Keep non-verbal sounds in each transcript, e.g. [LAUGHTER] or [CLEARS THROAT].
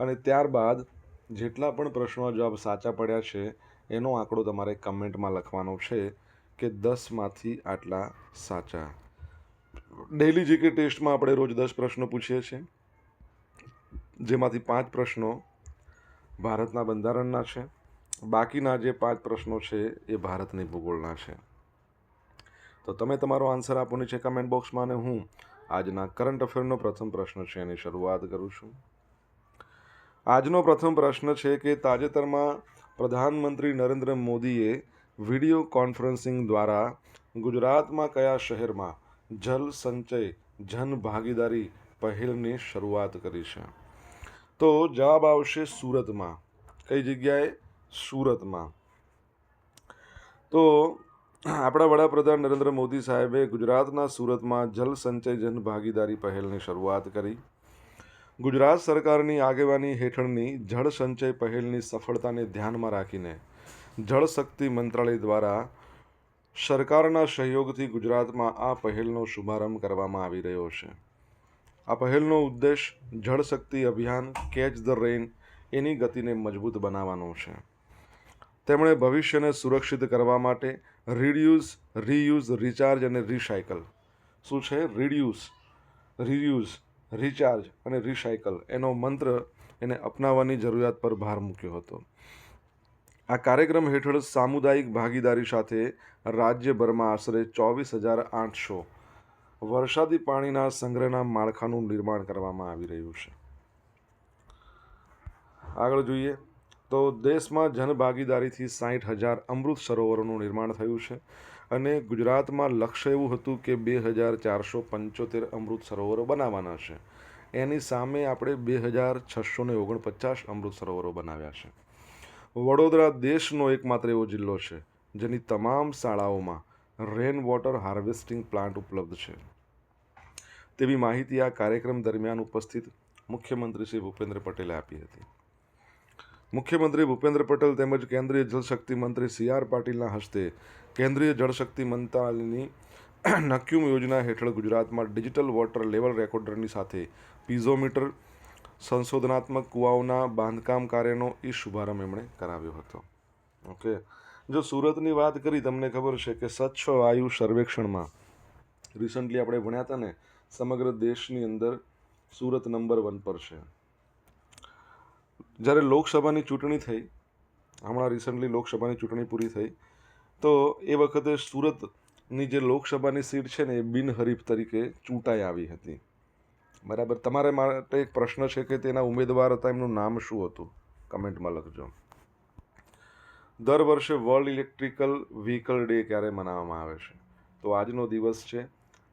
અને ત્યારબાદ જેટલા પણ પ્રશ્નો જવાબ સાચા પડ્યા છે, એનો આંકડો તમારે કમેન્ટમાં લખવાનો છે કે દસમાંથી આટલા સાચા. ડેલી જીકે ટેસ્ટમાં આપણે રોજ દસ પ્રશ્નો પૂછીએ છીએ, જેમાંથી પાંચ પ્રશ્નો ભારતના બંધારણના છે, બાકીના જે પાંચ પ્રશ્નો છે એ ભારતની ભૂગોળના છે. તો તમે તમારો આન્સર આપો છે કમેન્ટ બોક્સમાં અને હું આજના કરંટ અફેરનો પ્રથમ પ્રશ્ન છે એની શરૂઆત કરું છું. આજનો પ્રથમ પ્રશ્ન છે કે તાજેતરમાં પ્રધાનમંત્રી નરેન્દ્ર મોદીએ વીડિયો કોન્ફરન્સિંગ દ્વારા ગુજરાતમાં કયા શહેરમાં જલ સંચય, જન ભાગીદારી પહેલની શરૂઆત કરી છે? તો જવાબ આવશે સુરતમાં. કઈ જગ્યાએ? સુરતમાં. તો આપણા વડાપ્રધાન નરેન્દ્ર મોદી સાહેબે ગુજરાતના સુરતમાં જલ સંચય, જન ભાગીદારી પહેલની શરૂઆત કરી. ગુજરાત સરકારની આગેવાની હેઠળની જળ સંચય પહેલની સફળતાને ધ્યાનમાં રાખીને જળશક્તિ મંત્રાલય દ્વારા સરકારના સહયોગથી ગુજરાતમાં આ પહેલનો શુભારંભ કરવામાં આવી રહ્યો છે. આ પહેલનો ઉદ્દેશ જળશક્તિ અભિયાન, કેચ ધ રેઇન એની ગતિને મજબૂત બનાવવાનો છે. તેમણે ભવિષ્યને સુરક્ષિત કરવા માટે રીડ્યુઝ રીયુઝ, રિચાર્જ અને રિસાયકલ. શું છે? રીડ્યુસ રીયુઝ રિચાર્જ અને રિસાયકલ એનો મંત્ર એને અપનાવવાની જરૂરિયાત પર ભાર મૂક્યો હતો. આ કાર્યક્રમ હેઠળ સામુદાયિક ભાગીદારી સાથે રાજ્યભરમાં આશરે ચોવીસ હજાર આઠસો વરસાદી પાણીના સંગ્રહના માળખાનું નિર્માણ કરવામાં આવી રહ્યું છે. આગળ જોઈએ તો દેશમાં જનભાગીદારીથી સાઠ હજાર અમૃત સરોવરોનું નિર્માણ થયું છે. અને ગુજરાતમાં લક્ષ્ય એવું હતું કે બે હજાર ચારસો પંચોતેર અમૃત સરોવરો બનાવવાના છે. એની સામે આપણે બે હજાર છસો ને ઓગણપચાસ અમૃત સરોવરો બનાવ્યા છે. વડોદરા દેશનો એકમાત્ર એવો જિલ્લો છે, જેની તમામ શાળાઓમાં રેન વોટર હાર્વેસ્ટિંગ પ્લાન્ટ ઉપલબ્ધ છે. તેવી માહિતી આ કાર્યક્રમ દરમિયાન ઉપસ્થિત મુખ્યમંત્રી શ્રી ભૂપેન્દ્ર પટેલે આપી હતી. મુખ્યમંત્રી ભૂપેન્દ્ર પટેલ તેમજ કેન્દ્રીય જળશક્તિ મંત્રી સી આર પાટીલના હસ્તે કેન્દ્રીય જળશક્તિ મંત્રાલયની [CLEARS THROAT] નક્યુમ યોજના હેઠળ ગુજરાતમાં ડિજિટલ વોટર લેવલ રેકોર્ડરની સાથે પીઝોમીટર સંશોધનાત્મક કુવાઓના બાંધકામ કાર્યનો એ શુભારંભ એમણે કરાવ્યો હતો. ઓકે. જો સુરતની વાત કરી, તમને ખબર છે કે સ્વચ્છ વાયુ સર્વેક્ષણમાં રિસન્ટલી આપણે ભણ્યા હતા ને, સમગ્ર દેશની અંદર સુરત નંબર વન પર છે. જ્યારે લોકસભાની ચૂંટણી થઈ, હમણાં રિસન્ટલી લોકસભાની ચૂંટણી પૂરી થઈ, તો એ વખતે સુરતની જે લોકસભાની સીટ છે ને એ બિનહરીફ તરીકે ચૂંટાઈ આવી હતી. બરાબર? તમારે માટે એક પ્રશ્ન છે કે તેના ઉમેદવાર હતા, એમનું નામ શું હતું? કમેન્ટમાં લખજો. દર વર્ષે વર્લ્ડ ઇલેક્ટ્રિકલ વ્હીકલ ડે ક્યારે મનાવવામાં આવે છે? તો આજનો દિવસ છે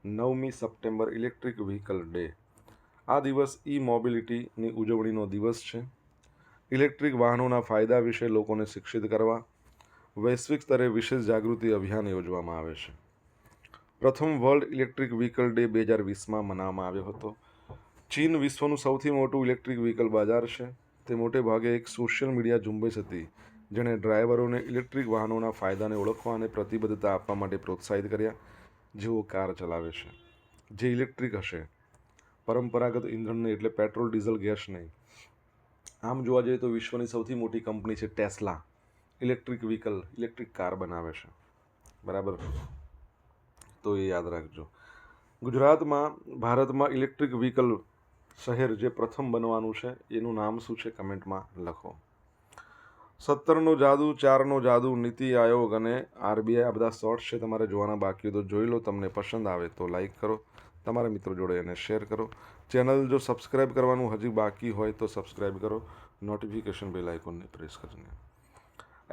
નવમી સપ્ટેમ્બર ઇલેક્ટ્રિક વ્હીકલ ડે આ દિવસ ઈ મોબિલિટીની ઉજવણીનો દિવસ છે. ઇલેક્ટ્રિક વાહનોના ફાયદા વિશે લોકોને શિક્ષિત કરવા વૈશ્વિક સ્તરે વિશેષ જાગૃતિ અભિયાન યોજવામાં આવે છે. પ્રથમ વર્લ્ડ ઇલેક્ટ્રિક વ્હીકલ ડે બે હજાર વીસમાં મનાવવામાં આવ્યો હતો. ચીન વિશ્વનું સૌથી મોટું ઇલેક્ટ્રિક વ્હીકલ બજાર છે. તે મોટે ભાગે એક સોશિયલ મીડિયા ઝુંબેશ હતી, જેણે ડ્રાઈવરોને ઇલેક્ટ્રિક વાહનોના ફાયદાને ઓળખવા અને પ્રતિબદ્ધતા આપવા માટે પ્રોત્સાહિત કર્યા, જેઓ કાર ચલાવે છે. જે ઇલેક્ટ્રિક હશે. પરંપરાગત ઇંધણ નહીં એટલે પેટ્રોલ, ડીઝલ, ગેસ નહીં. આમ જોવા જઈએ તો વિશ્વની સૌથી મોટી કંપની છે Tesla. Electric vehicle, electric car બનાવે છે. બરાબર? તો એ યાદ રાખજો. ગુજરાતમાં, ભારતમાં ઇલેક્ટ્રિક વ્હીકલ શહેર જે પ્રથમ બનવાનું છે, એનું નામ શું છે કમેન્ટમાં લખો. સત્તરનો જાદુ, ચારનો જાદુ, નીતિ આયોગ અને આરબીઆઈ, આ બધા શોર્ટ્સ છે તમારે જોવાના બાકી તો જોઈ લો, તમને પસંદ આવે તો લાઈક કરો. તમારા મિત્રો જોડે એને શેર કરો. ચેનલ જો સબસ્ક્રાઈબ કરવાનું હજી બાકી હોય તો સબસ્ક્રાઈબ કરો. નોટિફિકેશન બેલ આઇકોનને પ્રેસ કરીને.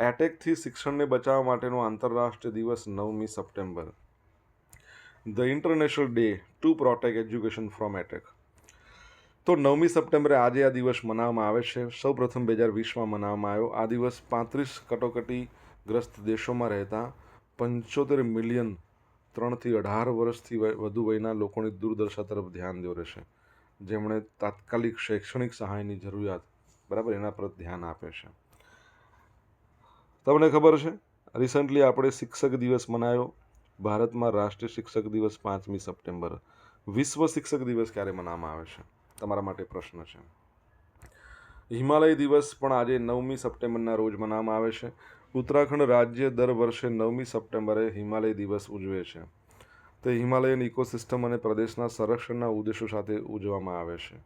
એટેકથી શિક્ષણને બચાવવા માટેનો આંતરરાષ્ટ્રીય દિવસ નવમી September. The international day to protect education from attack તો નવમી સપ્ટેમ્બરે આજે આ દિવસ મનાવવામાં આવે છે. સૌ પ્રથમ બે હજાર વીસમાં મનાવવામાં આવ્યો. આ દિવસ પાંત્રીસ કટોકટીગ્રસ્ત દેશોમાં રહેતા પંચોતેર મિલિયન ત્રણથી અઢાર વર્ષથી વધુ વયના લોકોની દુર્દશા તરફ ધ્યાન દોરે છે. જેમણે તાત્કાલિક શૈક્ષણિક સહાયની જરૂરિયાત, બરાબર, એના પર ધ્યાન આપે છે. તમને ખબર છે રિસન્ટલી આપણે શિક્ષક દિવસ મનાવ્યો ભારતમાં રાષ્ટ્રીય શિક્ષક દિવસ પાંચમી સપ્ટેમ્બર. વિશ્વ શિક્ષક દિવસ ક્યારે મનાવવામાં આવે છે? તમારા માટે પ્રશ્ન છે. હિમાલય દિવસ પણ આજે નવમી સપ્ટેમ્બરના રોજ મનાવવામાં આવે છે. ઉત્તરાખંડ રાજ્ય દર વર્ષે નવમી સપ્ટેમ્બરે હિમાલય દિવસ ઉજવે છે. તે હિમાલયન ઇકોસિસ્ટમ અને પ્રદેશના સંરક્ષણના ઉદ્દેશો સાથે ઉજવવામાં આવે છે.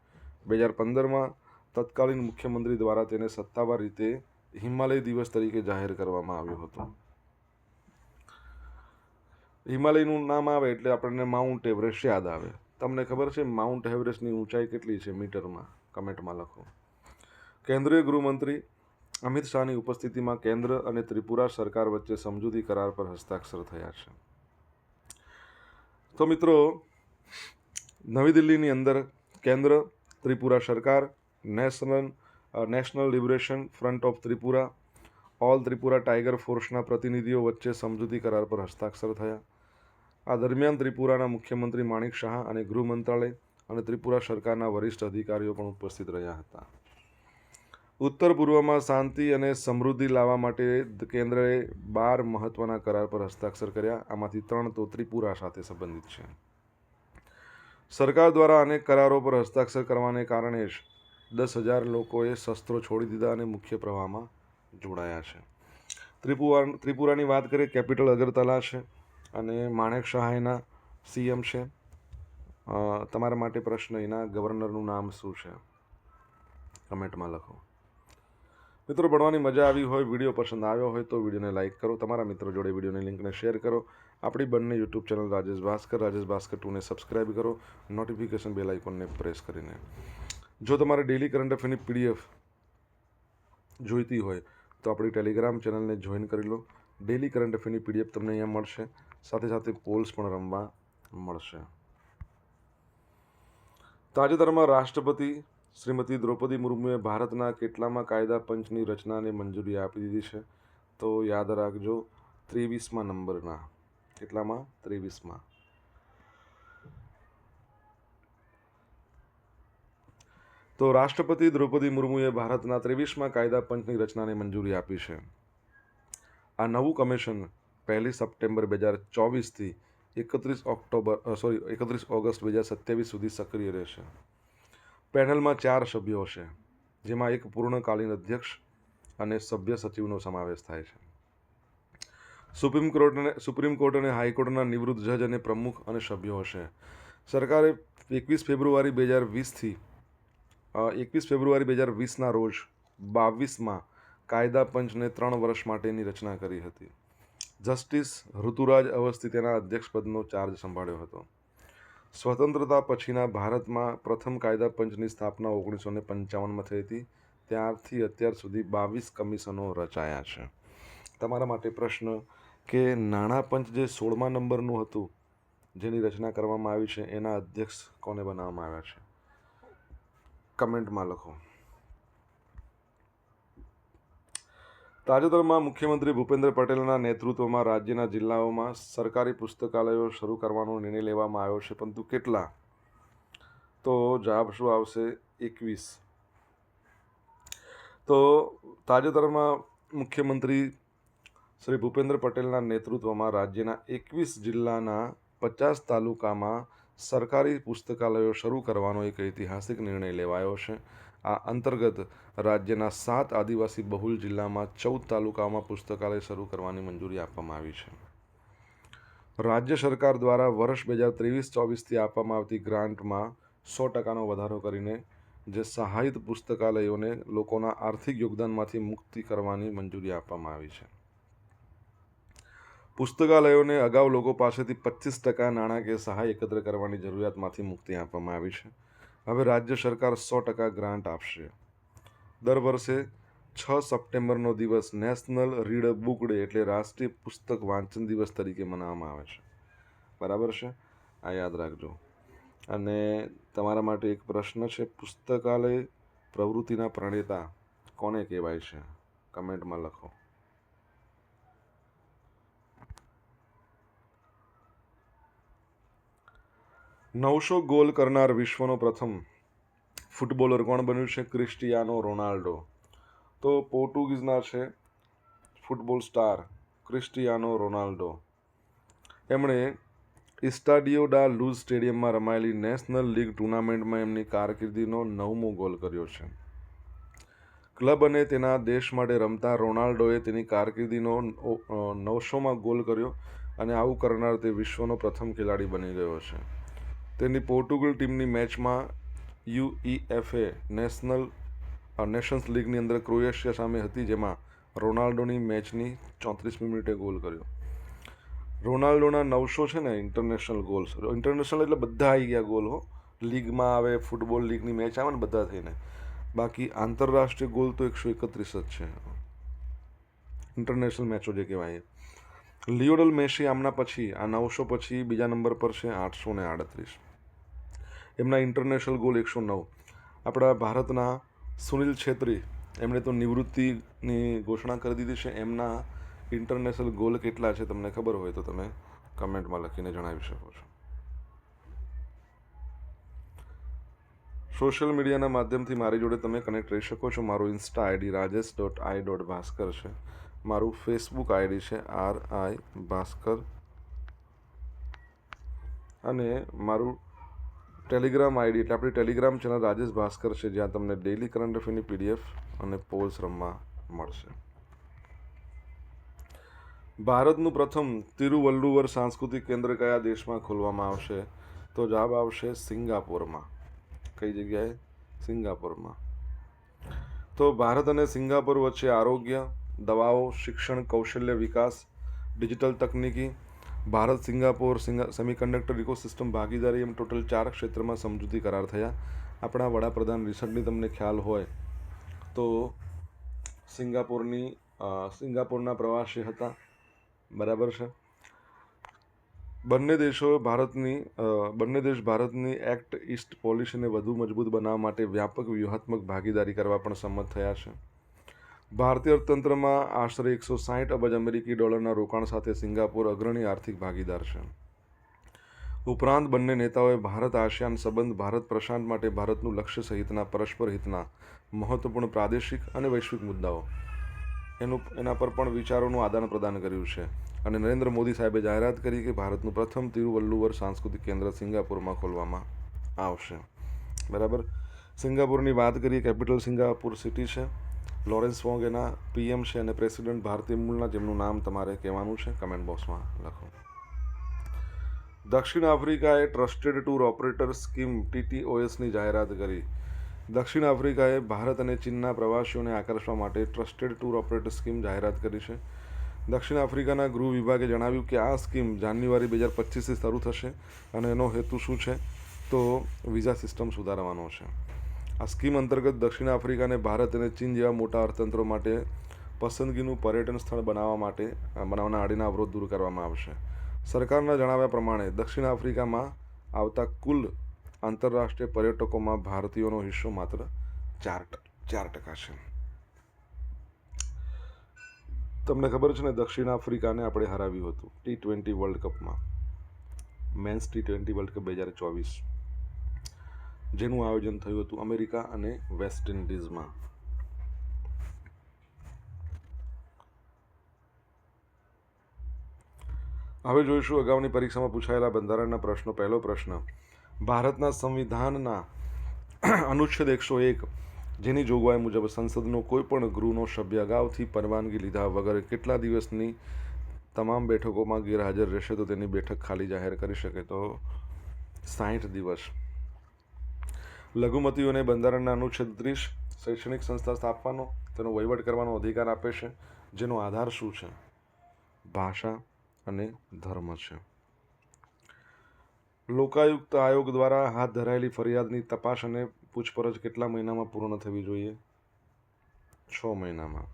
બે હજાર પંદરમાં તત્કાલીન મુખ્યમંત્રી દ્વારા તેને સત્તાવાર રીતે હિમાલય દિવસ તરીકે જાહેર કરવામાં આવ્યો હતો. હિમાલયનું નામ આવે એટલે આપણને માઉન્ટ એવરેસ્ટ યાદ આવે. તમને ખબર છે માઉન્ટ એવરેસ્ટની ઊંચાઈ કેટલી છે મીટરમાં? કમેન્ટમાં લખો. કેન્દ્રીય ગૃહમંત્રી અમિત શાહની ઉપસ્થિતિમાં કેન્દ્ર અને ત્રિપુરા સરકાર વચ્ચે સમજૂતી કરાર પર હસ્તાક્ષર થયા છે. તો મિત્રો, નવી દિલ્હીની અંદર કેન્દ્ર, ત્રિપુરા સરકાર, national national liberation front of Tripura, all Tripura tiger ફોર્સના પ્રતિનિધિઓ વચ્ચે સમજૂતી કરાર પર હસ્તાક્ષર થયા. આ દરમિયાન ત્રિપુરાના મુખ્યમંત્રી માણિક શાહ અને ગૃહ મંત્રાલય અને ત્રિપુરા સરકારના વરિષ્ઠ અધિકારીઓ પણ ઉપસ્થિત રહ્યા હતા. ઉત્તર પૂર્વમાં શાંતિ અને સમૃદ્ધિ લાવવા માટે કેન્દ્રએ બાર મહત્વના કરાર પર હસ્તાક્ષર કર્યા. આમાંથી ત્રણ તો ત્રિપુરા સાથે સંબંધિત છે. સરકાર દ્વારા અનેક કરારો પર હસ્તાક્ષર કરવાને કારણે જ દસ હજાર લોકોએ શસ્ત્રો છોડી દીધા અને મુખ્ય પ્રવાહમાં જોડાયા છે. ત્રિપુરા ત્રિપુરાની વાત કરીએ, કેપિટલ અગરતલા છે અને માણેક સહાયના સીએમ છે. તમારા માટે પ્રશ્ન એના ગવર્નરનું નામ શું છે? કમેન્ટમાં લખો. મિત્રો, ભણવાની મજા આવી હોય, વીડિયો પસંદ આવ્યો હોય તો વિડીયોને લાઇક કરો, તમારા મિત્રો જોડે વિડીયોની લિંકને શેર કરો. આપણી બંને યુટ્યુબ ચેનલ રાજેશ ભાસ્કર રાજેશ ભાસ્કર ટુને સબસ્ક્રાઇબ કરો, નોટિફિકેશન બેલ આઇકોનને પ્રેસ કરીને. જો તમારે ડેલી કરંટ અફેરની પીડીએફ જોઈતી હોય, તો આપણી ટેલિગ્રામ ચેનલને જોઈન કરી લો. ડેલી કરંટ અફેરની પીડીએફ તમને અહીંયા મળશે. સાથે સાથે પોલ્સ પણ રમવા મળશે. તાજેતરમાં રાષ્ટ્રપતિ શ્રીમતી દ્રૌપદી મુર્મુએ ભારતના કેટલામાં કાયદા પંચની રચનાને મંજૂરી આપી દીધી છે? તો યાદ રાખજો, ત્રેવીસમાં નંબરના. કેટલામાં? ત્રેવીસમાં. તો રાષ્ટ્રપતિ દ્રૌપદી મુર્મુએ ભારતના ત્રેવીસમાં કાયદા પંચની રચનાને મંજૂરી આપી છે. આ નવું કમિશન પહેલી સપ્ટેમ્બર બે હજાર ચોવીસથી એકત્રીસ ઓક્ટોબર સોરી, એકત્રીસ ઓગસ્ટ બે હજાર સત્યાવીસ સુધી સક્રિય રહેશે. પેનલમાં ચાર સભ્યો છે જેમાં એક પૂર્ણકાલીન અધ્યક્ષ અને સભ્ય સચિવનો સમાવેશ થાય છે. સુપ્રીમ કોર્ટ અને સુપ્રીમ કોર્ટ અને હાઈકોર્ટના નિવૃત્ત જજ અને પ્રમુખ અને સભ્યો હશે. સરકારે એકવીસ ફેબ્રુઆરી બે હજાર વીસથી એકવીસ ફેબ્રુઆરી બે હજાર વીસના રોજ બાવીસમાં કાયદા પંચને ત્રણ વર્ષ માટેની રચના કરી હતી. જસ્ટિસ ઋતુરાજ અવસ્થી તેના અધ્યક્ષપદનો ચાર્જ સંભાળ્યો હતો. સ્વતંત્રતા પછીના ભારતમાં પ્રથમ કાયદા પંચની સ્થાપના ઓગણીસો ને પંચાવનમાં થઈ હતી. ત્યારથી અત્યાર સુધી બાવીસ કમિશનો રચાયા છે. તમારા માટે પ્રશ્ન કે નાણાં પંચ જે સોળમા નંબરનું હતું, જેની રચના કરવામાં આવી છે, એના અધ્યક્ષ કોને બનાવવામાં આવ્યા છે? કમેન્ટમાં લખો. તાજેતરમાં મુખ્યમંત્રી ભૂપેન્દ્ર પટેલના નેતૃત્વમાં રાજ્યના જિલ્લાઓમાં સરકારી પુસ્તકાલયો શરૂ કરવાનો નિર્ણય લેવામાં આવ્યો છે, પરંતુ કેટલા? તો જવાબ શું આવશે? એકવીસ. તો તાજેતરમાં મુખ્યમંત્રી શ્રી ભૂપેન્દ્ર પટેલના નેતૃત્વમાં રાજ્યના એકવીસ જિલ્લાના પચાસ તાલુકામાં સરકારી પુસ્તકાલયો શરૂ કરવાનો એક ઐતિહાસિક નિર્ણય લેવાયો છે. આ અંતર્ગત રાજ્યના સાત આદિવાસી બહુલ જિલ્લામાં ચૌદ તાલુકામાં પુસ્તકાલય શરૂ કરવાની મંજૂરી આપવામાં આવી છે. રાજ્ય સરકાર દ્વારા વર્ષ બે હજાર ત્રેવીસ ચોવીસથી આપવામાં આવતી ગ્રાન્ટમાં સો ટકાનો વધારો કરીને જે સહાયિત પુસ્તકાલયોને લોકોના આર્થિક યોગદાનમાંથી મુક્તિ કરવાની મંજૂરી આપવામાં આવી છે. પુસ્તકાલયોને અગાઉ લોકો પાસેથી પચીસ ટકા નાણાકીય સહાય એકત્ર કરવાની જરૂરિયાતમાંથી મુક્તિ આપવામાં આવી છે. હવે રાજ્ય સરકાર સો ટકા ગ્રાન્ટ આપશે. દર વર્ષે છ સપ્ટેમ્બરનો દિવસ નેશનલ રીડ બુક ડે એટલે રાષ્ટ્રીય પુસ્તક વાંચન દિવસ તરીકે મનાવવામાં આવે છે. બરાબર છે? આ યાદ રાખજો. અને તમારા માટે એક પ્રશ્ન છે, પુસ્તકાલય પ્રવૃત્તિના પ્રણેતા કોને કહેવાય છે? કમેન્ટમાં લખો. નવસો ગોલ કરનાર વિશ્વનો પ્રથમ ફૂટબોલર કોણ બન્યું છે? Cristiano Ronaldo. તો પોર્ટુગીઝના છે ફૂટબોલ સ્ટાર ક્રિસ્ટિયાનો રોનાલ્ડો. એમણે ઇસ્ટાડિયો ડા લૂઝ સ્ટેડિયમમાં રમાયેલી નેશનલ લીગ ટુર્નામેન્ટમાં એમની કારકિર્દીનો નવમો ગોલ કર્યો છે. ક્લબ અને તેના દેશ માટે રમતા રોનાલ્ડોએ તેની કારકિર્દીનો નવસોમાં ગોલ કર્યો અને આવું કરનાર તે વિશ્વનો પ્રથમ ખેલાડી બની ગયો છે. તેની પોર્ટુગલ ટીમની મેચમાં યુઈએફએ નેશનલ નેશન્સ લીગની અંદર ક્રોએશિયા સામે હતી, જેમાં રોનાલ્ડોની મેચની ચોત્રીસમી મિનિટે ગોલ કર્યો. રોનાલ્ડોના નવસો છે ને ઇન્ટરનેશનલ ગોલ્સ, ઇન્ટરનેશનલ એટલે બધા આવી ગયા ગોલ, હો. લીગમાં આવે, ફૂટબોલ લીગની મેચ આવે ને બધા થઈને. બાકી આંતરરાષ્ટ્રીય ગોલ તો એકસો એકત્રીસ જ છે. ઇન્ટરનેશનલ મેચો જે કહેવાય લિયોડલ મેસી આમના પછી, આ નવસો પછી બીજા નંબર પર છે આઠસો ને આડત્રીસ. એમના ઇન્ટરનેશનલ ગોલ એકસો નવ. આપણા ભારતના સુનિલ છેત્રી, એમણે તો નિવૃત્તિની ઘોષણા કરી દીધી છે. એમના ઇન્ટરનેશનલ ગોલ કેટલા છે તમને ખબર હોય તો તમે કમેન્ટમાં લખીને જણાવી શકો છો. સોશિયલ મીડિયાના માધ્યમથી મારી જોડે તમે કનેક્ટ રહી શકો છો. મારું insta ID Rajesh dot I dot Bhaskar છે. મારું ફેસબુક આઈડી છે આર આઈ ભાસ્કર. અને મારું ટેલિગ્રામ આઈડી, એટલે આપણી ટેલિગ્રામ ચેનલ રાજેશ ભાસ્કર છે, જ્યાં તમને ડેઇલી કરંટ અફેરની પીડીએફ અને પોલ્સ રમવા મળશે. ભારતનું પ્રથમ તિરુવલ્લુવર સાંસ્કૃતિક કેન્દ્ર કયા દેશમાં ખોલવામાં આવશે? તો જવાબ આવશે સિંગાપોરમાં. કઈ જગ્યાએ? સિંગાપોરમાં. તો ભારત અને સિંગાપોર વચ્ચે આરોગ્ય દવાઓ, શિક્ષણ, કૌશલ્ય વિકાસ, ડિજિટલ તકનીકી, ભારત, સિંગાપોર સેમિકન્ડક્ટર ઇકોસિસ્ટમ, ભાગીદારી એમ ટોટલ ચાર ક્ષેત્રમાં સમજૂતી કરાર થયા. આપણા વડાપ્રધાન રિસન્ટલી તમને ખ્યાલ હોય તો સિંગાપોરની સિંગાપોરના પ્રવાસી હતા. બરાબર છે? બંને દેશો ભારતની બંને દેશ ભારતની એક્ટ ઇસ્ટ પોલિસીને વધુ મજબૂત બનાવવા માટે વ્યાપક વ્યૂહાત્મક ભાગીદારી કરવા પણ સંમત થયા છે. ભારતીય અર્થતંત્રમાં આશરે એકસો સાહીઠ અબજ અમેરિકી ડોલરના રોકાણ સાથે સિંગાપોર અગ્રણી આર્થિક ભાગીદાર છે. ઉપરાંત બંને નેતાઓએ ભારત આસિયાન સંબંધ, ભારત પ્રશાંત માટે ભારતનું લક્ષ્ય સહિતના પરસ્પર હિતના મહત્વપૂર્ણ પ્રાદેશિક અને વૈશ્વિક મુદ્દાઓ. એનું, એના પર પણ વિચારોનું આદાન પ્રદાન કર્યું છે. અને નરેન્દ્ર મોદી સાહેબે જાહેરાત કરી કે ભારતનું પ્રથમ તિરુવલ્લુવર સાંસ્કૃતિક કેન્દ્ર સિંગાપુરમાં ખોલવામાં આવશે. બરાબર? સિંગાપુરની વાત કરીએ, કેપિટલ સિંગાપુર સિટી છે. લોરેન્સ વોંગ એના પીએમ છે અને પ્રેસિડેન્ટ ભારતીય મૂળના જેમનું નામ તમારે કહેવાનું છે, કમેન્ટ બોક્સમાં લખો. દક્ષિણ આફ્રિકાએ ટ્રસ્ટેડ ટૂર ઓપરેટર સ્કીમ, ટીટીઓએસની જાહેરાત કરી. દક્ષિણ આફ્રિકાએ ભારત અને ચીનના પ્રવાસીઓને આકર્ષવા માટે ટ્રસ્ટેડ ટૂર ઓપરેટર સ્કીમ જાહેરાત કરી છે. દક્ષિણ આફ્રિકાના ગૃહ વિભાગે જણાવ્યું કે આ સ્કીમ જાન્યુઆરી બે હજાર પચીસથી શરૂ થશે અને એનો હેતુ શું છે? તો વિઝા સિસ્ટમ સુધારવાનો છે. આ સ્કીમ અંતર્ગત દક્ષિણ આફ્રિકાને ભારત અને ચીન જેવા મોટા અર્થતંત્રો માટે પસંદગીનું પર્યટન સ્થળ બનાવવા માટે બનાવવાના આડીના અવરોધ દૂર કરવામાં આવશે. સરકારના જણાવ્યા પ્રમાણે, દક્ષિણ આફ્રિકામાં આવતા કુલ આંતરરાષ્ટ્રીય પર્યટકોમાં ભારતીયોનો હિસ્સો માત્ર ચાર ચાર ટકા છે. તમને ખબર છે ને, દક્ષિણ આફ્રિકાને આપણે હરાવ્યું હતું ટી ટ્વેન્ટી વર્લ્ડ કપમાં. Men's T twenty world cup બે હજાર ચોવીસ. જેનું આયોજન થયું હતું અમેરિકા અને વેસ્ટ ઇન્ડિઝમાં. હવે જોઈશું અગાઉની પરીક્ષામાં પૂછાયેલા બંધારણના પ્રશ્નો. પહેલો પ્રશ્ન, ભારતના સંવિધાનના અનુચ્છેદ એકસો એક જેની જોગવાઈ મુજબ સંસદનો કોઈપણ ગૃહનો સભ્ય અગાઉથી પરવાનગી લીધા વગર કેટલા દિવસની તમામ બેઠકોમાં ગેરહાજર રહેશે તો તેની બેઠક ખાલી જાહેર કરી શકે તો સાહીઠ દિવસ. લઘુમતીઓને બંધારણના અનુચ્છેદ ત્રીસ શૈક્ષણિક સંસ્થા સ્થાપવાનો તેનો વહીવટ કરવાનો અધિકાર આપે છે, જેનો આધાર શું છે? ભાષા અને ધર્મ છે. લોકાયુક્ત આયોગ દ્વારા હાથ ધરાયેલી ફરિયાદની તપાસ અને પૂછપરછ કેટલા મહિનામાં પૂર્ણ થવી જોઈએ? છ મહિનામાં.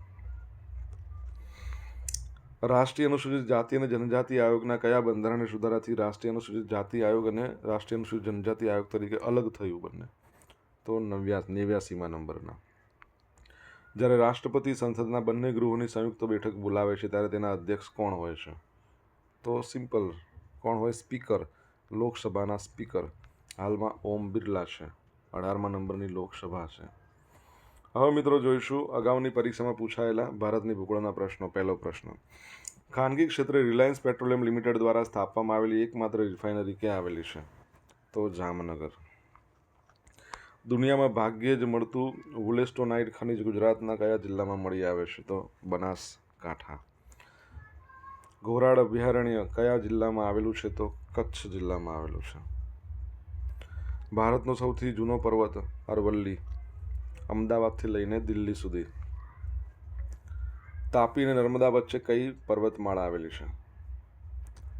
રાષ્ટ્રીય અનુસૂચિત જાતિ અને જનજાતિ આયોગના કયા બંધારણને સુધારાથી રાષ્ટ્રીય અનુસૂચિત જાતિ આયોગ અને રાષ્ટ્રીય અનુસૂચિત જનજાતિ આયોગ તરીકે અલગ થયું બંને? તો નવ્યા નેવ્યાસીમાં નંબરના. જ્યારે રાષ્ટ્રપતિ સંસદના બંને ગૃહોની સંયુક્ત બેઠક બોલાવે છે, ત્યારે તેના અધ્યક્ષ કોણ હોય છે? તો સિમ્પલ, કોણ હોય? સ્પીકર, લોકસભાના સ્પીકર. હાલમાં ઓમ બિરલા છે. અઢારમા નંબરની લોકસભા છે. હવે મિત્રો જોઈશું અગાઉની પરીક્ષામાં પૂછાયેલા ભારતની ભૂગોળના પ્રશ્નો. પહેલો પ્રશ્ન. ખાનગી ક્ષેત્રે રિલાયન્સ પેટ્રોલિયમ લિમિટેડ દ્વારા સ્થાપવામાં આવેલી એકમાત્ર રિફાઇનરી ક્યાં આવેલી છે? તો જામનગર. દુનિયામાં ભાગ્યે જ મળતું વુલેસ્ટોનાઇટ ખનિજ ગુજરાતના કયા જિલ્લામાં મળી આવે છે તો બનાસકાંઠા. ઘોરાડ અભયારણ્ય કયા જિલ્લામાં આવેલું છે તો કચ્છ જિલ્લામાં આવેલું છે. ભારતનો સૌથી જૂનો પર્વત અરવલ્લી, અમદાવાદથી લઈને દિલ્હી સુધી. તાપી અને નર્મદા વચ્ચે કઈ પર્વતમાળા આવેલી છે?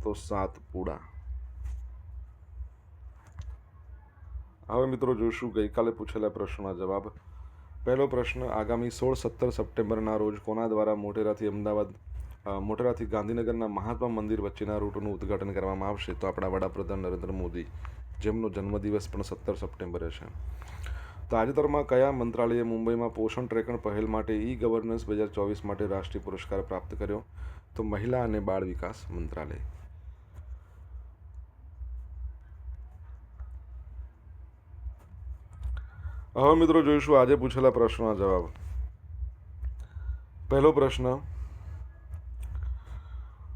તો સાતપુડા. હવે મિત્રો જોઈશું ગઈકાલે પૂછેલા પ્રશ્નોના જવાબ. પહેલો પ્રશ્ન, આગામી સોળ સત્તર સપ્ટેમ્બરના રોજ કોના દ્વારા મોટેરાથી અમદાવાદ મોટેરાથી ગાંધીનગરના મહાત્મા મંદિર વચ્ચેના રૂટનું ઉદ્ઘાટન કરવામાં આવશે? તો આપણા વડાપ્રધાન નરેન્દ્ર મોદી, જેમનો જન્મદિવસ પણ સત્તર સપ્ટેમ્બરે છે. તાજેતરમાં કયા મંત્રાલયે મુંબઈમાં પોષણ ટ્રેકણ પહેલ માટે ઈ ગવર્નન્સ બે હજાર ચોવીસ માટે રાષ્ટ્રીય પુરસ્કાર પ્રાપ્ત કર્યો? તો મહિલા અને બાળ વિકાસ મંત્રાલય. હવે મિત્રો જોઈશું, આજે પૂછેલા પ્રશ્નોના જવાબ. પહેલો પ્રશ્ન,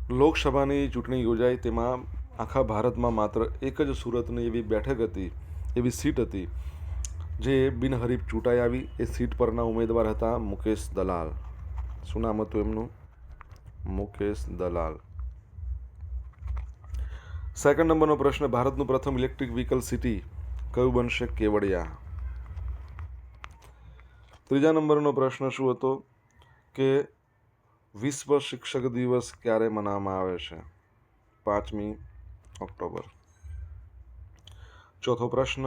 લોકસભાની ચૂંટણી યોજાઈ તેમાં આખા ભારતમાં માત્ર એક જ સુરતની એવી બેઠક હતી, એવી સીટ હતી, જે બિનહરીફ ચૂંટાઈ આવી. એ સીટ પરના ઉમેદવાર હતા મુકેશ દલાલ. શું નામ હતું એમનું? મુકેશ દલાલ. સેકન્ડ નંબરનો પ્રશ્ન, ભારતનું પ્રથમ ઇલેક્ટ્રિક વ્હીકલ સિટી કયું બનશે? કેવડિયા. ત્રીજા નંબરનો પ્રશ્ન શું હતો કે વિશ્વ શિક્ષક દિવસ ક્યારે મનાવવામાં આવે છે? પાંચમી ઓક્ટોબર. ચોથો પ્રશ્ન,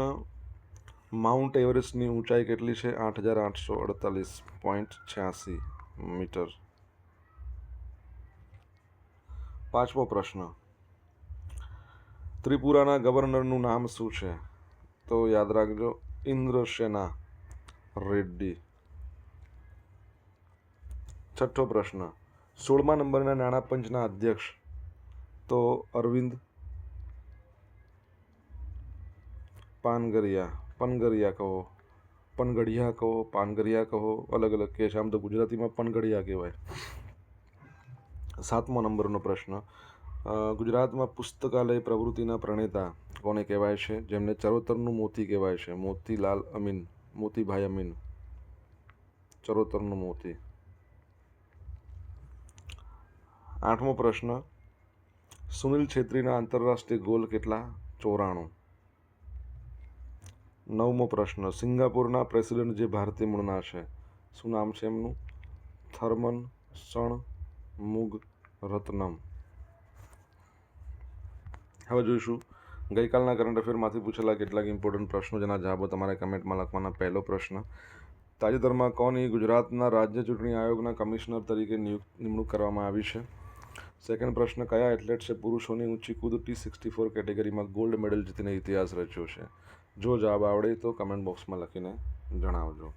માઉન્ટ એવરેસ્ટની ઊંચાઈ કેટલી છે? આઠ હજાર આઠસો અડતાલીસ પોઈન્ટ છ્યાસી મીટર. પાંચમો પ્રશ્ન, ત્રિપુરાના ગવર્નરનું નામ શું છે? તો યાદ રાખજો, ઇન્દ્રસેના રેડ્ડી. છઠ્ઠો પ્રશ્ન. સોળમા નંબરના નાણાં પંચના અધ્યક્ષ. તો અરવિંદ પાનગરિયા, પનગરિયા કહો. પનગઢિયા કહો, પાનગરિયા કહો, અલગ અલગ કે છે. આમ તો ગુજરાતીમાં પનગડિયા કહેવાય. સાતમો નંબરનો પ્રશ્ન. ગુજરાતમાં પુસ્તકાલય પ્રવૃત્તિના પ્રણેતા કોને કહેવાય છે? જેમને ચરોતરનું મોતી કહેવાય છે. મોતીલાલ અમીન, મોતીભાઈ અમીન. ચરોતરનું મોતી. આઠમો પ્રશ્ન, સુનિલ છેત્રીના આંતરરાષ્ટ્રીય ગોલ કેટલા? ચોરાણું. નવમો પ્રશ્ન, સિંગાપુરના પ્રેસિડેન્ટ જે ભારતીય મૂળના છે, શું નામ છે એમનું? થર્મન સણ મુગ રત્નમ. હવે જોઈશું, ગઈકાલના કરંટ અફેરમાંથી પૂછેલા કેટલાક ઇમ્પોર્ટન્ટ પ્રશ્નો જેના જવાબો તમારે કમેન્ટમાં લખવાના. પહેલો પ્રશ્ન, તાજેતરમાં કોની ગુજરાતના રાજ્ય ચૂંટણી આયોગના કમિશનર તરીકે નિયુક્ત નિમણૂક કરવામાં આવી છે? સેકન્ડ પ્રશ્ન, કયા એથ્લેટ્સે પુરુષોની ઊંચી કૂદ ટી સિક્સટી ફોર કેટેગરીમાં ગોલ્ડ મેડલ જીતીને ઇતિહાસ રચ્યો છે? જો જવાબ આવડે તો કમેન્ટ બોક્સમાં લખીને જણાવજો.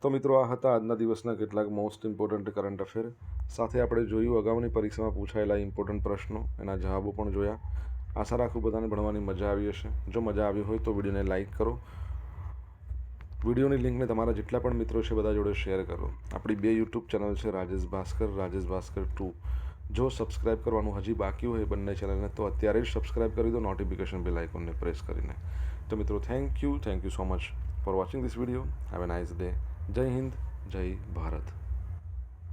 તો મિત્રો, આ હતા આજના દિવસના કેટલાક મોસ્ટ ઇમ્પોર્ટન્ટ કરંટ અફેર સાથે આપણે જોયું, અગાઉની પરીક્ષામાં પૂછાયેલા ઇમ્પોર્ટન્ટ પ્રશ્નો, એના જવાબો પણ જોયા. આશા રાખું બધાને ભણવાની મજા આવી હશે. જો મજા આવી હોય તો વિડીયોને લાઇક કરો. વિડીયોની લિંકને તમારા જેટલા પણ મિત્રો છે, બધા જોડે શેર કરો. આપણી બે યુટ્યુબ ચેનલ છે, રાજેશ ભાસ્કર રાજેશ ભાસ્કર ટુ જો સબસ્ક્રાઇબ કરવાનું હજી બાકી હોય એ બંને ચેનલને તો અત્યારે જ સબસ્ક્રાઇબ કરી દો નોટિફિકેશન બેલ આઇકોનને પ્રેસ કરીને. તો મિત્રો thank you thank you so much for watching this video have a nice day Jai Hind Jai Bharat